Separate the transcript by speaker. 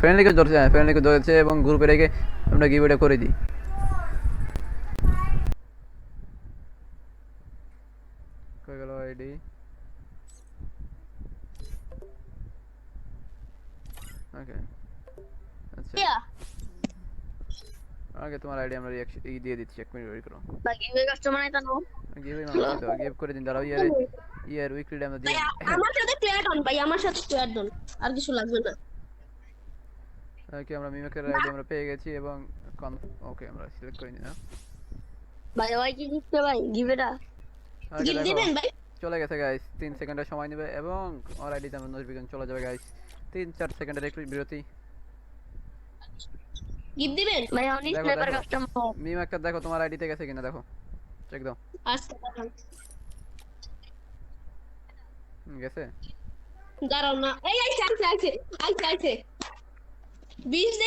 Speaker 1: ফ্রেন্ডলিকে ধরছে হ্যাঁ ফ্রেন্ডলিকে ধরেছে এবং গ্রুপে রেখে আমরা গিভওয়েটা করে দিই। গেল আইডি ওকে আচ্ছা। আগে তোমার আইডি আমরা রিঅ্যাকশন ই দিয়ে দিচ্ছি এক মিনিট ওয়েট করো।
Speaker 2: কাস্টমার এটা নো।
Speaker 1: মানে গিভ করে দিন দাঁড়াও ইয়ার ইয়ার উইকলি ড্যামেজ
Speaker 2: ভাই
Speaker 1: দিয়ে
Speaker 2: আমার সাথে প্লেয়ার ডন ভাই আমার সাথে প্লেয়ার ডন আর কিছু লাগবে না।
Speaker 1: ওকে আমরা মিমেকের আইডি আমরা পেয়ে গেছি এবং ওকে আমরা সিলেক্ট করে নিলাম।
Speaker 2: ভাই ভাই কি দিচ্ছে ভাই? গিভেটা গিভ দিবেন ভাই?
Speaker 1: চলে গেছে গাইস তিন সেকেন্ডের সময় নেবে এবং আমার আইডিতে আমার নোটিফিকেশন চলে যাবে গাইস তিন চার সেকেন্ডের একটু বিরতি।
Speaker 2: গিভ দিবেন? ভাই অনেক স্নাইপার
Speaker 1: দেখো।
Speaker 2: কাস্টমার
Speaker 1: মিম একটা দেখো তোমার আইডিতে গেছে কিনা দেখো। চেক দাও। হুম, গেছে?
Speaker 2: দাঁড়াও না। এই আইছে আইছে আইছে আইছে আইছে বিশ দিন